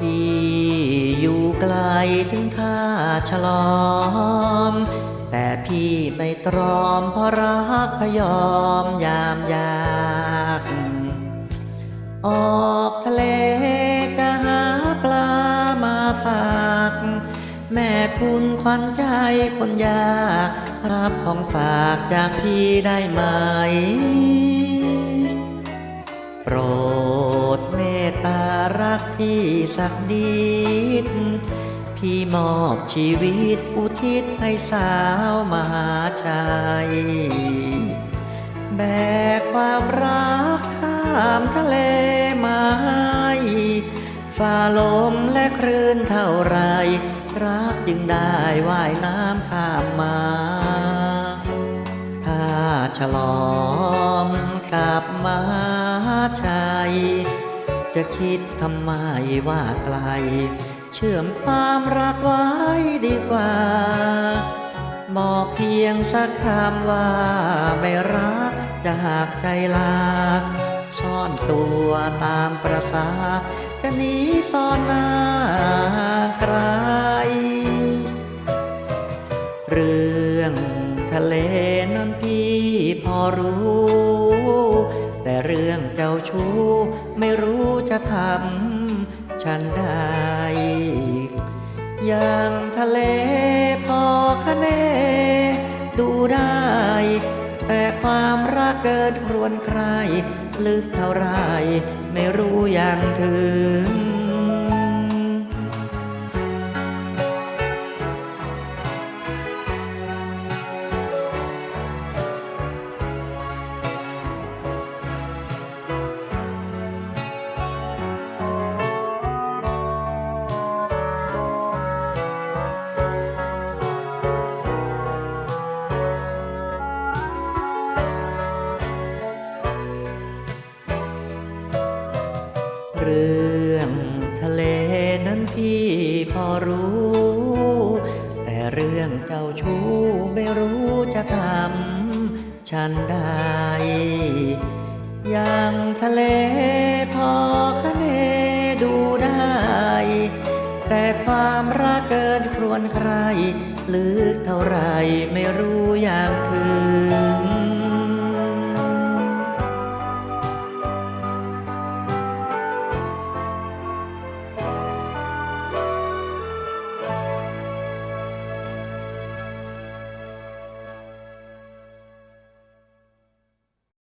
พี่อยู่ไกลถึงท่าฉลอม แต่พี่ไม่ตรอมเพราะรักพยอมยามยากออกทะเลจะหาปลามาฝาก แม่คุณขวัญใจคนยากรับของฝากจากพี่ได้ไหม โปรด พี่สักนิด พี่มอบชีวิตอุทิศให้สาวมหาชัย แบกความรักข้ามทะเลมาให้ฝ่าลมและคลื่นเท่าไร รักจึงได้ว่ายน้ำข้ามมา ถ้าฉลอมกลับมาชัย จะคิดทำไมว่าไกล เชื่อมความรักไว้ดีกว่า บอกเพียงสักคำว่าไม่รักจะหากใจลา ซ่อนตัวตามประสา จะหนีซ่อนหน้าไกล เรื่องทะเลนั้นพี่พอรู้ แต่เรื่องเจ้าชู้ไม่รู้จะทำฉันได้อย่างทะเลพอคะเน ดูได้ แต่ความรักเกินครวนใครลึกเท่าไร ไม่รู้อย่างถึง เรื่องทะเลนั้นพี่พอรู้ แต่เรื่องเจ้าชู้ไม่รู้จะทำฉันได้อย่างทะเลพอคะเนดูได้ แต่ความรักเกินครวนใครลึกเท่าไรไม่รู้อย่างถึง